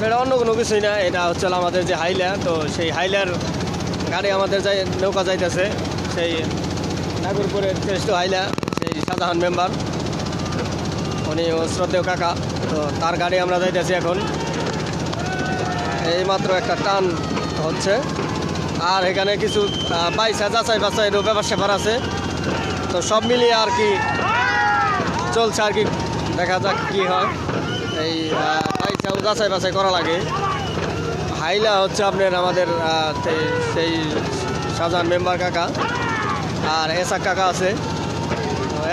সেটা অন্য কোনো কিছুই না, এটা হচ্ছে আমাদের যে হাইলা, তো সেই হাইলার গাড়ি আমাদের যাই, নৌকা যাইতেছে, সেই নাগরপুরের শ্রেষ্ঠ হাইলা, সেই শাহজাহান মেম্বার, উনি শ্রদ্ধেয় কাকা, তো তার গাড়ি আমরা যাইতেছি এখন। এই মাত্র একটা টান হচ্ছে, আর এখানে কিছু বাইসা যাচাই বাছাইয়েরও ব্যাপার স্যাপার আছে, তো সব মিলিয়ে আর কি চলছে আর কি, দেখা যাক কি হয়। এই বাইসাও যাচাই বাছাই করা লাগে। হাইলা হচ্ছে আপনার আমাদের সেই শাহজাহান মেম্বার কাকা আর এসাক কাকা আছে।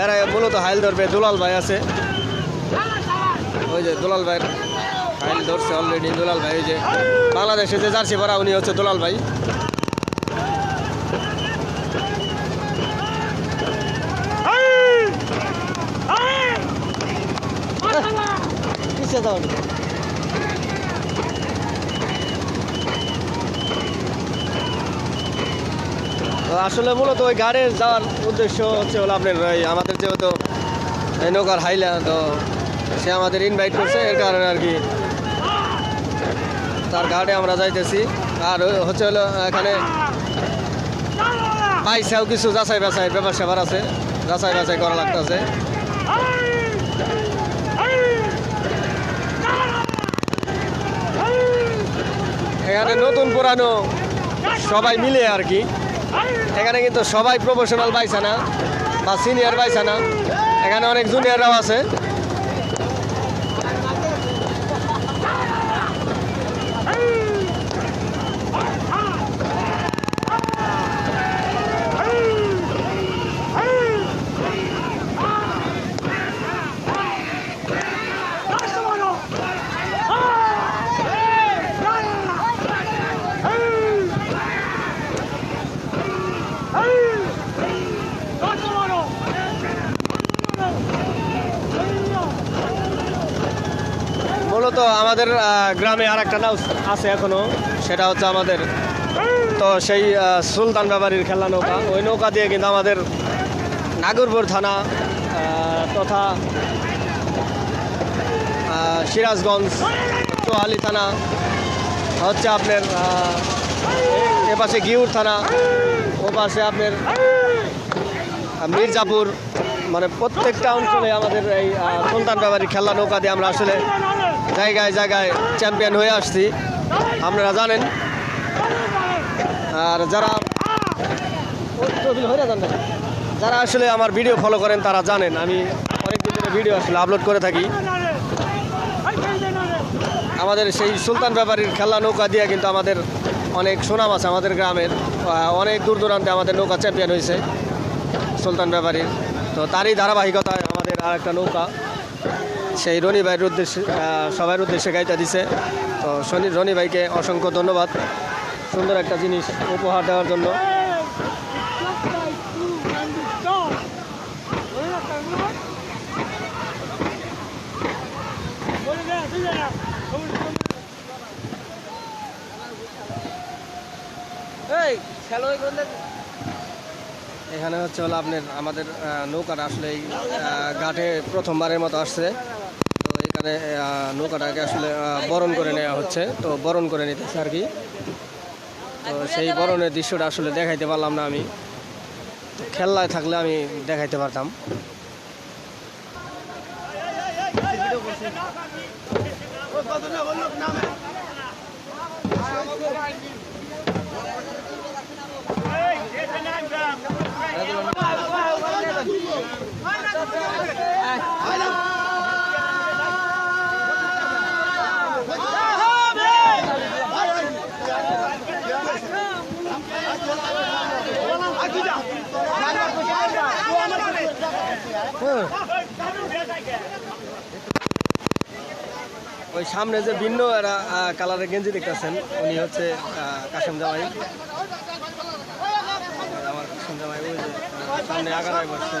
এরা মূলত হাইল ধরবে, দুলাল ভাই আছে। ওই যে দুলাল ভাইয়ের হাইল ধরছে অলরেডি দুলাল ভাই ওই যে বাংলাদেশে যে জার্সি পরা, উনি হচ্ছে দুলাল ভাই। কিসে যাওয়া আসলে মূলত ওই গাড়ি যাওয়ার উদ্দেশ্য হচ্ছে হলো আপনার ওই আমাদের যেহেতু নৌকার হাইলা, তো সে আমাদের ইনভাইট করছে এর কারণে আর কি তার গাড়ি আমরা যাইতেছি। আর হচ্ছে হলো এখানে পাইসাও কিছু যাচাই বাছাই ব্যাপার স্যাপার আছে যাচাই বাছাই করা লাগতেছে। এখানে নতুন পুরানো সবাই মিলে আর কি। এখানে কিন্তু সবাই প্রফেশনাল বাইসা না, বা সিনিয়র বাইসানা এখানে অনেক জুনিয়ররাও আছে। মূলত আমাদের গ্রামে আর একটা নাও আছে এখনও সেটা হচ্ছে আমাদের তো সেই সুলতান ব্যাপারীর খেলা নৌকা। ওই নৌকা দিয়ে কিন্তু আমাদের নাগরপুর থানা তথা সিরাজগঞ্জ চোহালি থানা হচ্ছে আপনার আহ, এ পাশে গিউর থানা ও পাশে আপনার মির্জাপুর মানে প্রত্যেকটা অঞ্চলে আমাদের এই সুলতান ব্যাপারীর খেলা নৌকা দিয়ে আমরা আসলে জায়গায় জায়গায় চ্যাম্পিয়ন হয়ে আসছি। আপনারা জানেন। আর যারা যারা আসলে আমার ভিডিও ফলো করেন, তারা জানেন। আমি অনেকদিন ধরে ভিডিও আসলে আপলোড করে থাকি। আমাদের সেই সুলতান ব্যাপারীর খেলা নৌকা দিয়ে কিন্তু আমাদের অনেক সুনাম আছে আমাদের গ্রামের। অনেক দূর দূরান্তে আমাদের নৌকা চ্যাম্পিয়ন হয়েছে সুলতান ব্যাপারীর। তো তারই ধারাবাহিকতায় আমাদের আর একটা নৌকা। সেই রনি ভাইয়ের উদ্দেশ্যে সবার উদ্দেশ্যে গাইতে দিছে। তো শনি রনি ভাইকে অসংখ্য ধন্যবাদ সুন্দর একটা জিনিস উপহার দেওয়ার জন্য। এখানে হচ্ছে হলো আপনার আমাদের নৌকাটা আসলে এই ঘাটে প্রথমবারের মতো আসছে। এখানে নৌকাটাকে আসলে বরণ করে নেওয়া হচ্ছে। তো বরণ করে নিতেছে আর কি। তো সেই বরণের দৃশ্যটা আসলে দেখাইতে পারলাম না আমি। খেলায় থাকলে আমি দেখাইতে পারতাম। হ্যাঁ। ওই সামনে যে ভিন্ন আহ, কালারের গেঞ্জি দেখতেছেন উনি হচ্ছে কাশেম জামাই। আমার কাশেম জামাই ওই যে সামনে আগারায় বসছে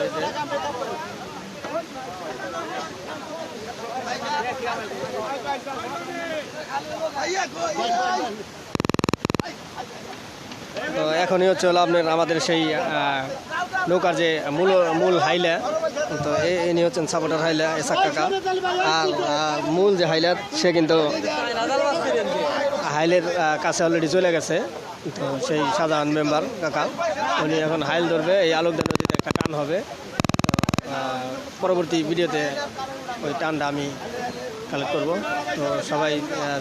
তো এখনই হচ্ছে হলো আপনার আমাদের সেই নৌকার যে মূল মূল হাইলা তো ইনি হচ্ছেন সাপোর্টার হাইলা এসাক কাকা। আর মূল যে হাইলা সে কিন্তু হাইলের কাছে অলরেডি চলে গেছে। তো সেই সাধারণ মেম্বার কাকা, উনি এখন হাইল ধরবে, এই আলোকদা নদীতে একটা টান হবে। পরবর্তী ভিডিওতে ওই টানটা আমি কালেক্ট করব। তো সবাই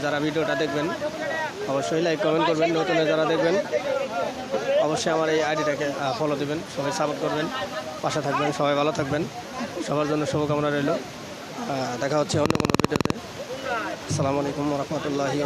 যারা ভিডিওটা দেখবেন, অবশ্যই লাইক কমেন্ট করবেন। নতুন যারা দেখবেন অবশ্যই আমার এই আইডিটাকে ফলো দেবেন, সবাই সাপোর্ট করবেন, পাশে থাকবেন, সবাই ভালো থাকবেন, সবার জন্য শুভকামনা রইল। দেখা হচ্ছে অন্য কোনো ভিডিওতে। আসসালামু আলাইকুম রহমতুল্লাহি